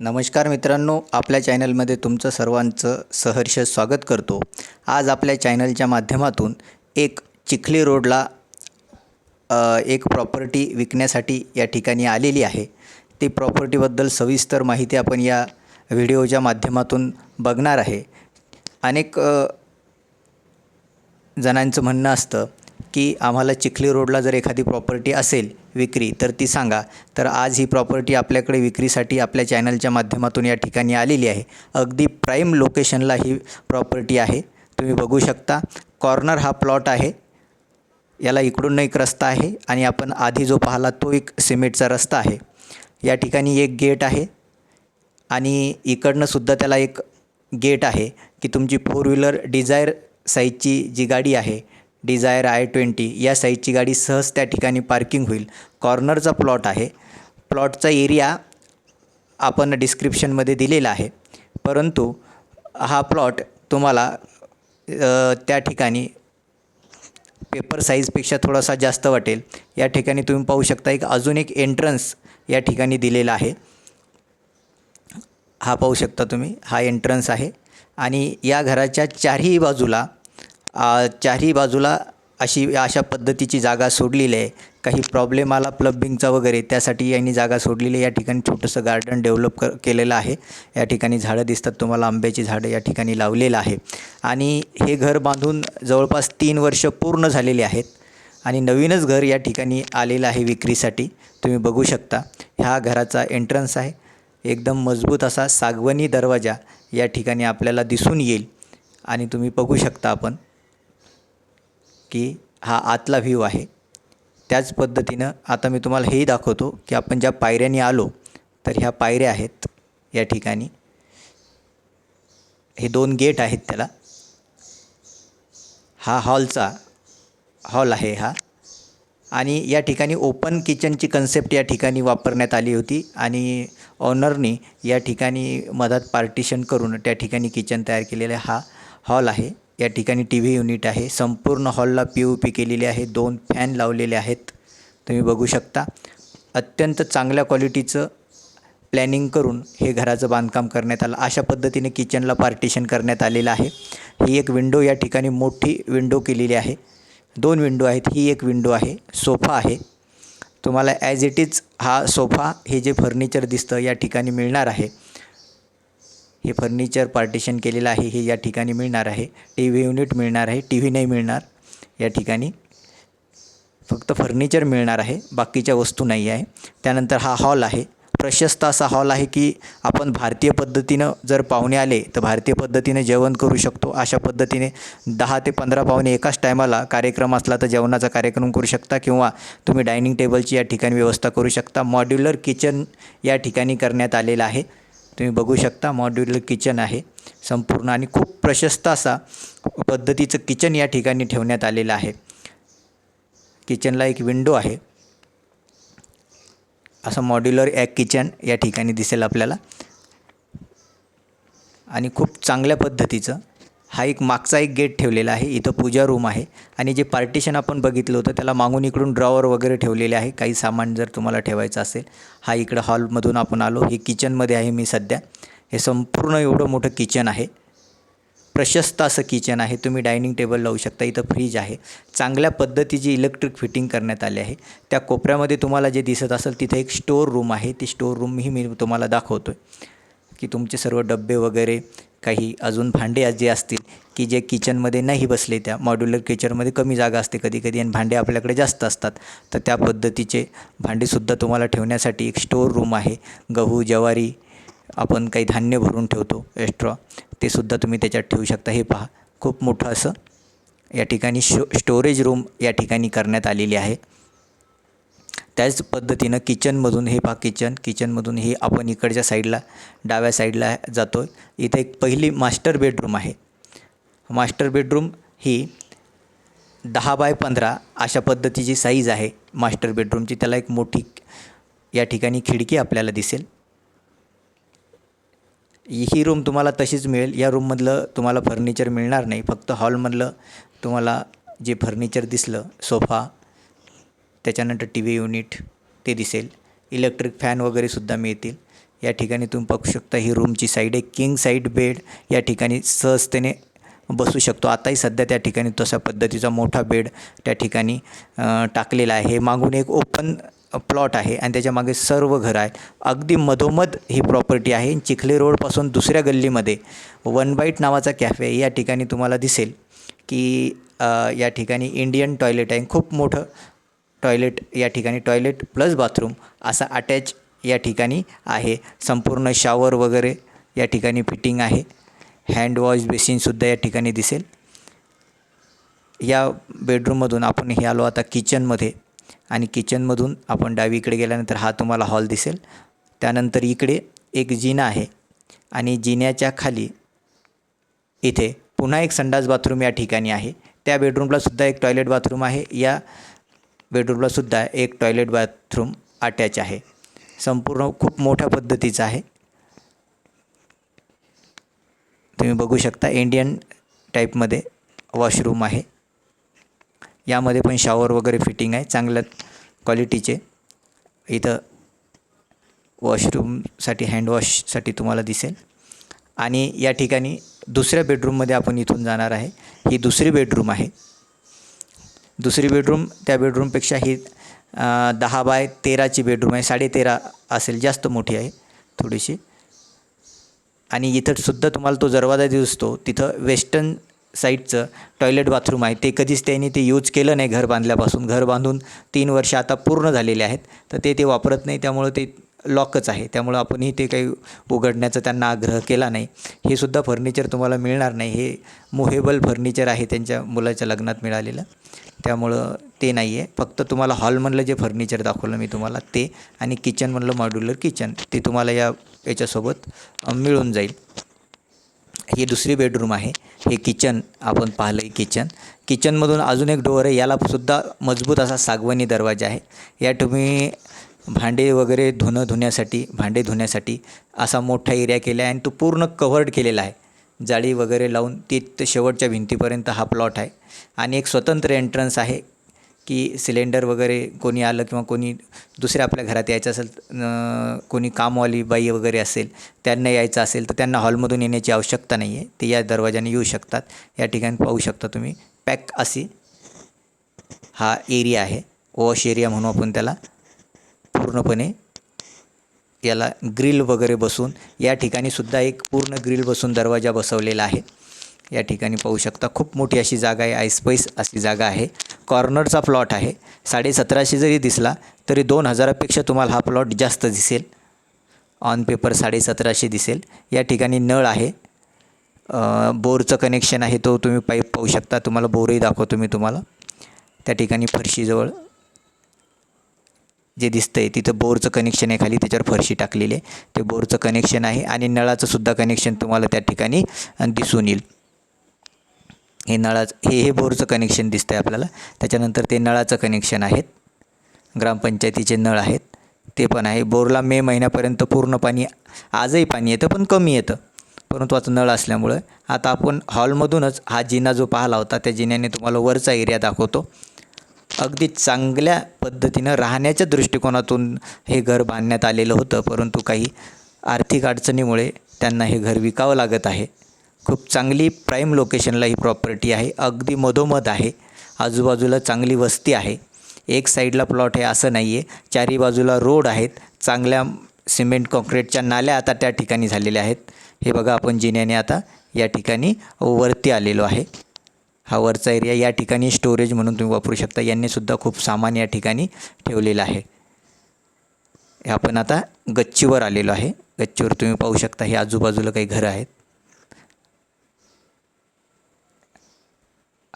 नमस्कार मित्रांनो आपल्या चॅनलमध्ये तुमचं सर्वांचं सहर्ष स्वागत करतो. आज आपल्या चॅनलच्या माध्यमातून एक चिखली रोडला एक प्रॉपर्टी विकण्यासाठी या ठिकाणी आलेली आहे. ती प्रॉपर्टीबद्दल सविस्तर माहिती आपण या व्हिडिओच्या माध्यमातून बघणार आहे. अनेक जणांचं म्हणणं असतं की आम्हाला चिखली रोडला जर एखादी प्रॉपर्टी असेल विक्री तर ती सांगा. तर आज ही प्रॉपर्टी आपल्याकडे विक्रीसाठी आपल्या चॅनलच्या माध्यमातून या ठिकाणी आलेली आहे. अगदी प्राईम लोकेशनला ही प्रॉपर्टी आहे. तुम्ही बघू शकता कॉर्नर हा प्लॉट आहे. याला इकडून एक रस्ता आहे आणि आपण आधी जो पाहिला तो एक सिमेंटचा रस्ता आहे. या ठिकाणी एक गेट आहे आणि इकडनं सुद्धा त्याला एक गेट आहे की तुमची फोर व्हीलर डिझायर साईजची जी गाडी आहे डिझायर आय ट्वेंटी या साईजची गाडी सहज त्या ठिकाणी पार्किंग होईल. कॉर्नरचा प्लॉट आहे. प्लॉटचा एरिया आपण डिस्क्रिप्शनमध्ये दिलेला आहे. परंतु हा प्लॉट तुम्हाला त्या ठिकाणी पेपर साईजपेक्षा थोडासा जास्त वाटेल. या ठिकाणी तुम्ही पाहू शकता एक अजून एक एंट्रन्स या ठिकाणी दिलेला आहे. हा पाहू शकता तुम्ही. हा एंट्रन्स आहे. आणि या घराच्या चारही बाजूला चारही बाजूला अशी अशा पद्धतीची जागा सोडलेली आहे. काही प्रॉब्लेम आला प्लंबिंगचा वगैरे त्यासाठी यांनी जागा सोडलेली आहे. या ठिकाणी छोटंसं गार्डन डेव्हलप कर केलेलं आहे. या ठिकाणी झाडं दिसतात तुम्हाला. आंब्याची झाडं या ठिकाणी लावलेलं आहे. आणि हे घर बांधून जवळपास तीन वर्ष पूर्ण झालेली आहेत. आणि नवीनच घर या ठिकाणी आलेलं आहे विक्रीसाठी. तुम्ही बघू शकता. ह्या घराचा एंट्रन्स आहे. एकदम मजबूत असा सागवनी दरवाजा या ठिकाणी आपल्याला दिसून येईल. आणि तुम्ही बघू शकता आपण. की हा आतला व्ह्यू आहे. त्याच पद्धतीनं आता मी तुम्हाला हेही दाखवतो की आपण ज्या पायऱ्याने आलो तर ह्या पायऱ्या आहेत या ठिकाणी. हे दोन गेट आहेत त्याला. हा हॉलचा हॉल आहे हा. आणि या ठिकाणी ओपन किचनची कन्सेप्ट या ठिकाणी वापरण्यात आली होती आणि ऑनरनी या ठिकाणी मधात पार्टिशन करून त्या ठिकाणी किचन तयार केलेलं हा हॉल आहे. या ठिकाणी टी व्ही युनिट आहे. संपूर्ण हॉलला पी ओ पी केलेली आहे. दोन फॅन लावलेले आहेत. तुम्ही बघू शकता. अत्यंत चांगल्या क्वालिटीचं प्लॅनिंग करून हे घराचं बांधकाम करण्यात आलं. अशा पद्धतीने किचनला पार्टिशन करण्यात आलेलं आहे. ही एक विंडो या ठिकाणी मोठी विंडो केलेली आहे. दोन विंडो आहेत. ही एक विंडो आहे. सोफा आहे. तुम्हाला ॲज इट इज हा सोफा हे जे फर्निचर दिसतं या ठिकाणी मिळणार आहे. हे फर्निचर पार्टिशन केलेलं आहे हे या ठिकाणी मिळणार आहे. टी व्ही युनिट मिळणार आहे टी व्ही नाही मिळणार. या ठिकाणी फक्त फर्निचर मिळणार आहे बाकीच्या वस्तू नाही आहे. त्यानंतर हा हॉल आहे. प्रशस्त असा हॉल आहे की आपण भारतीय पद्धतीनं जर पाहुणे आले तर भारतीय पद्धतीने जेवण करू शकतो. अशा पद्धतीने दहा ते पंधरा पाहुणे एकाच टायमाला कार्यक्रम असला तर जेवणाचा कार्यक्रम करू शकता किंवा तुम्ही डायनिंग टेबलची या ठिकाणी व्यवस्था करू शकता. मॉड्युलर किचन या ठिकाणी करण्यात आलेलं आहे. तुम्ही बघू शकता मॉड्युलर किचन आहे. संपूर्ण आणि खूप प्रशस्त असा पद्धतीचं किचन या ठिकाणी ठेवण्यात आलेलं आहे. किचनला एक विंडो आहे. असं मॉड्युलर ॲक किचन या ठिकाणी दिसेल आपल्याला. आणि खूप चांगल्या पद्धतीचं हा एक मागचा एक गेट ठेवलेला आहे इथं पूजा रूम आहे. आणि जे पार्टिशन आपण बघितलं होतं त्याला मागून इकडून ड्रॉवर वगैरे ठेवलेले आहे. काही सामान जर तुम्हाला ठेवायचं असेल हा इकडं हॉलमधून आपण आलो. हे किचनमध्ये आहे मी सध्या. हे संपूर्ण एवढं मोठं किचन आहे. प्रशस्त असं किचन आहे. तुम्ही डायनिंग टेबल लावू शकता. इथं फ्रीज आहे. चांगल्या पद्धतीची इलेक्ट्रिक फिटिंग करण्यात आली आहे. त्या कोपऱ्यामध्ये तुम्हाला जे दिसत असेल तिथे एक स्टोअर रूम आहे. ती स्टोअर रूमही मी तुम्हाला दाखवतो आहे की तुमचे सर्व डब्बे वगैरे काही अजून भांडे जे असतील की जे किचनमध्ये नाही बसले त्या मॉड्युलर किचनमध्ये कमी जागा असते कधी कधी आणि भांडे आपल्याकडे जास्त असतात. तर त्या पद्धतीचे भांडेसुद्धा तुम्हाला ठेवण्यासाठी एक स्टोअर रूम आहे. गहू ज्वारी आपण काही धान्य भरून ठेवतो एक्स्ट्रा ते सुद्धा तुम्ही त्याच्यात ठेवू शकता. हे पहा खूप मोठं असं या ठिकाणी शो स्टोरेज रूम या ठिकाणी करण्यात आलेली आहे. त्याच पद्धतीनं किचनमधून हे पहा किचन किचनमधून हे आपण इकडच्या साईडला डाव्या साईडला जातो आहे इथे एक पहिली मास्टर बेडरूम आहे. मास्टर बेडरूम ही दहा बाय पंधरा अशा पद्धतीची साईज आहे मास्टर बेडरूमची. त्याला एक मोठी या ठिकाणी खिडकी आपल्याला दिसेल. ही रूम तुम्हाला तशीच मिळेल. या रूममधलं तुम्हाला फर्निचर मिळणार नाही. फक्त हॉलमधलं तुम्हाला जे फर्निचर दिसलं सोफा त्याच्यानंतर टी व्ही युनिट ते दिसेल. इलेक्ट्रिक फॅन वगैरेसुद्धा मिळतील. या ठिकाणी तुम्ही बघू शकता ही रूमची साईड आहे. किंग साईड बेड या ठिकाणी सहजतेने बसू शकतो. आताही सध्या त्या ठिकाणी तशा पद्धतीचा मोठा बेड त्या ठिकाणी टाकलेला आहे. मागून एक ओपन प्लॉट आहे आणि त्याच्यामागे सर्व घरं आहेत. अगदी मधोमध ही प्रॉपर्टी आहे. चिखले रोडपासून दुसऱ्या गल्लीमध्ये वन बाईट नावाचा कॅफे या ठिकाणी तुम्हाला दिसेल की या ठिकाणी इंडियन टॉयलेट आहे. खूप मोठं टॉयलेट या ठिकाणी टॉयलेट प्लस बाथरूम असा अटॅच या ठिकाणी आहे. संपूर्ण शॉवर वगैरे या ठिकाणी फिटिंग आहे. हँड वॉश बेसिनसुद्धा या ठिकाणी दिसेल. या बेडरूममधून आपण हे आलो आता किचनमध्ये आणि किचनमधून आपण डावीकडे गेल्यानंतर हा तुम्हाला हॉल दिसेल. त्यानंतर इकडे एक जिना आहे आणि जिन्याच्या खाली इथे पुन्हा एक संडास बाथरूम या ठिकाणी आहे. त्या बेडरूमला सुद्धा एक टॉयलेट बाथरूम आहे. या बेडरूमला सुद्धा एक टॉयलेट बाथरूम अटॅच आहे. संपूर्ण खूप मोठ्या पद्धतीचं आहे. तुम्ही बघू शकता इंडियन टाईपमध्ये वॉशरूम आहे. यामध्ये पण शॉवर वगैरे फिटिंग आहे. चांगल्या क्वालिटीचे इथं वॉशरूमसाठी हँडवॉशसाठी तुम्हाला दिसेल. आणि या ठिकाणी दुसऱ्या बेडरूममध्ये आपण इथून जाणार आहे. ही दुसरी बेडरूम आहे. दुसरी बेडरूम त्या बेडरूमपेक्षा ही दहा बाय तेराची बेडरूम आहे. साडे तेरा असेल जास्त मोठी आहे थोडीशी. आणि इथं सुद्धा तुम्हाला तो दरवाजा दिसतो. तिथं वेस्टर्न साईडचं टॉयलेट बाथरूम आहे. ते कधीच त्यांनी ते यूज केलं नाही घर बांधल्यापासून. घर बांधून तीन वर्ष आता पूर्ण झालेले आहेत. तर ते ते वापरत नाही. त्यामुळं ते लॉकच आहे. त्यामुळं आपणही ते काही उघडण्याचा त्यांना आग्रह केला नाही. हे सुद्धा फर्निचर तुम्हाला मिळणार नाही. हे मोहेबल फर्निचर आहे त्यांच्या मुलाच्या लग्नात मिळालेलं. त्यामुळं ते नाही आहे फक्त तुम्हाला हॉलमधलं जे फर्निचर दाखवलं मी तुम्हाला ते आणि किचनमधलं मॉड्युलर किचन ते तुम्हाला या याच्यासोबत मिळून जाईल. ही दुसरी बेडरूम आहे. हे किचन आपण पाहिलं आहे किचन किचनमधून अजून एक डोअर आहे. याला सुद्धा मजबूत असा सागवानी दरवाजा आहे. या तुम्ही भांडे वगैरे धुणं धुण्यासाठी भांडे धुण्यासाठी असा मोठा एरिया केला आहे आणि तो पूर्ण कव्हर्ड केलेला आहे. जाळी वगैरे लावून ती शेवटच्या भिंतीपर्यंत हा प्लॉट आहे. आणि एक स्वतंत्र एंट्रन्स आहे की सिलेंडर वगैरे कोणी आलं किंवा कोणी दुसऱ्या आपल्या घरात यायचं असेल कोणी कामवाली बाई वगैरे असेल त्यांना यायचं असेल तर त्यांना हॉलमधून येण्याची आवश्यकता नाही आहे ते या दरवाजाने येऊ शकतात. या ठिकाणी पाहू शकता तुम्ही पॅक अशी हा एरिया आहे. वॉश एरिया म्हणू आपण त्याला. पूर्णपणे याला ग्रिल वगैरे बसून या ठिकाणी सुद्धा एक पूर्ण ग्रिल बसून दरवाजा बसवलेला आहे. या ठिकाणी पाहू शकता खूप मोठी अशी जागा आहे आईस्पाईस अशी जागा आहे. कॉर्नरचा प्लॉट आहे. साडेसतराशे जरी दिसला तरी दोन हजारापेक्षा तुम्हाला हा प्लॉट जास्त दिसेल. ऑन पेपर साडेसतराशे दिसेल. या ठिकाणी नळ आहे. बोरचं कनेक्शन आहे तो तुम्ही पाईप पाहू शकता. तुम्हाला बोरही दाखवतो मी तुम्हाला. त्या ठिकाणी फरशीजवळ जे दिसतं आहे तिथं बोरचं कनेक्शन आहे खाली त्याच्यावर फरशी टाकलेली आहे. ते बोरचं कनेक्शन आहे आणि नळाचंसुद्धा कनेक्शन तुम्हाला त्या ठिकाणी दिसून येईल. हे नळाचं हे हे बोरचं कनेक्शन दिसतं आहे आपल्याला. त्याच्यानंतर ते नळाचं कनेक्शन आहेत. ग्रामपंचायतीचे नळ आहेत. ते पण आहे. बोरला मे महिन्यापर्यंत पूर्ण पाणी आजही पाणी येतं पण कमी येतं. परंतु आता नळ असल्यामुळं आता आपण हॉलमधूनच हा जिना जो पाहिला होता त्या जिन्याने तुम्हाला वरचा एरिया दाखवतो. अगदी चांगल्या पद्धतीनं राहण्याच्या दृष्टिकोनातून हे घर बांधण्यात आलेलं होतं. परंतु काही आर्थिक अडचणीमुळे त्यांना हे घर विकावं लागत आहे. खूप चांगली प्राईम लोकेशनला ही प्रॉपर्टी आहे. अगदी मधोमध आहे. आजूबाजूला चांगली वस्ती आहे. एक साईडला प्लॉट आहे असं नाही आहे चारी बाजूला रोड आहेत. चांगल्या सिमेंट कॉन्क्रीटच्या नाल्या आता त्या ठिकाणी झालेल्या आहेत. हे बघा आपण जिन्याने आता या ठिकाणी वरती आलेलो आहे. हा वरचा एरिया या ठिकाणी स्टोरेज म्हणून तुम्ही वापरू शकता. यांनीसुद्धा खूप सामान या ठिकाणी ठेवलेलं आहे. हे आपण आता गच्चीवर आलेलो आहे. गच्चीवर तुम्ही पाहू शकता हे आजूबाजूला काही घरं आहेत.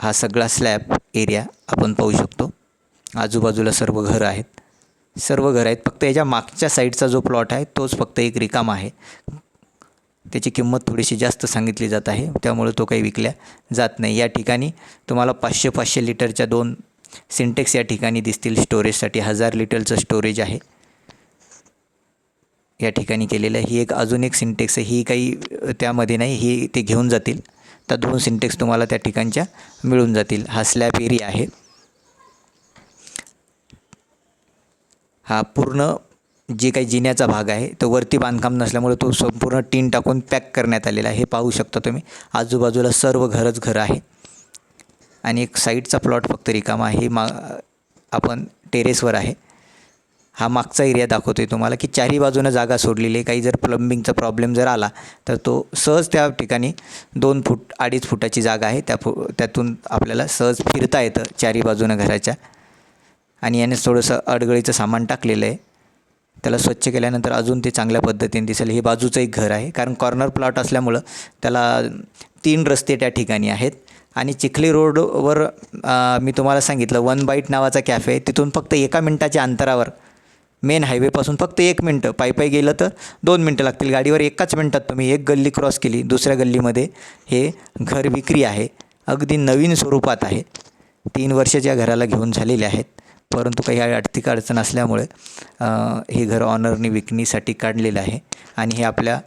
हा सगळा स्लॅब एरिया आपण पाहू शकतो. आजूबाजूला सर्व घरं आहेत. सर्व घरं आहेत. फक्त याच्या मागच्या साईडचा जो प्लॉट आहे तोच फक्त एक रिकामा आहे. त्याची किंमत थोडीशी जास्त सांगितली जात आहे. त्यामुळे तो काही विकल्या जात नाही. या ठिकाणी तुम्हाला पाचशे पाचशे लिटरच्या दोन सिंटेक्स या ठिकाणी दिसतील. स्टोरेजसाठी हजार लिटरचं स्टोरेज आहे. या ठिकाणी केलेलं आहे. ही एक अजून एक सिंटेक्स आहे. ही काही त्यामध्ये नाही ही ते घेऊन जातील. तर दोन सिंटेक्स तुम्हाला त्या ठिकाणच्या मिळून जातील. हा स्लॅब एरिया आहे. हा पूर्ण जे काही जिन्याचा भाग आहे तो वरती बांधकाम नसल्यामुळे तो संपूर्ण टीन टाकून पॅक करण्यात आलेला आहे. हे पाहू शकता तुम्ही. आजूबाजूला सर्व घरच घरं आहे. आणि एक साईडचा प्लॉट फक्त रिकामा आहे. मा आपण टेरेसवर आहे. हा मागचा एरिया दाखवतो आहे तुम्हाला की चारही बाजूनं जागा सोडलेली आहे. काही जर प्लंबिंगचा प्रॉब्लेम जर आला तर तो सहज त्या ठिकाणी दोन फूट अडीच फुटाची जागा आहे. त्या फु त्यातून आपल्याला सहज फिरता येतं चारही बाजूनं घराच्या. आणि याने थोडंसं अडगळीचं सामान टाकलेलं आहे. त्याला स्वच्छ केल्यानंतर अजून ते चांगल्या पद्धतीने दिसेल. हे बाजूचं एक घर आहे. कारण कॉर्नर प्लॉट असल्यामुळं त्याला तीन रस्ते त्या ठिकाणी आहेत. आणि चिखली रोडवर मी तुम्हाला सांगितलं वन बाईट नावाचा कॅफे आहे. तिथून फक्त एका मिनटाच्या अंतरावर मेन हायवेपासून फक्त एक मिनटं पायी पायी गेलं तर दोन मिनटं लागतील. गाडीवर एकाच मिनटात तुम्ही एक गल्ली क्रॉस केली दुसऱ्या गल्लीमध्ये. हे घर विक्री आहे. अगदी नवीन स्वरूपात आहे. तीन वर्ष ज्या घराला घेऊन झालेले आहेत. परंतु काही आर्थिक अडचण असल्यामुळे हे घर ऑनरनी विकणीसाठी काढलेलं आहे आणि हे आपल्या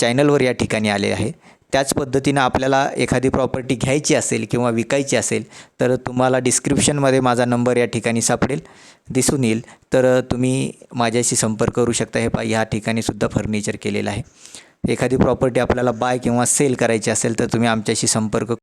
चॅनलवर या ठिकाणी आले आहे. त्याच पद्धतीनं आपल्याला एखादी प्रॉपर्टी घ्यायची असेल किंवा विकायची असेल तर तुम्हाला डिस्क्रिप्शनमध्ये माझा नंबर या ठिकाणी सापडेल दिसून येईल. तर तुम्ही माझ्याशी संपर्क करू शकता. हे पा ह्या ठिकाणीसुद्धा फर्निचर केलेलं आहे. एखादी प्रॉपर्टी आपल्याला बाय किंवा सेल करायची असेल तर तुम्ही आमच्याशी संपर्क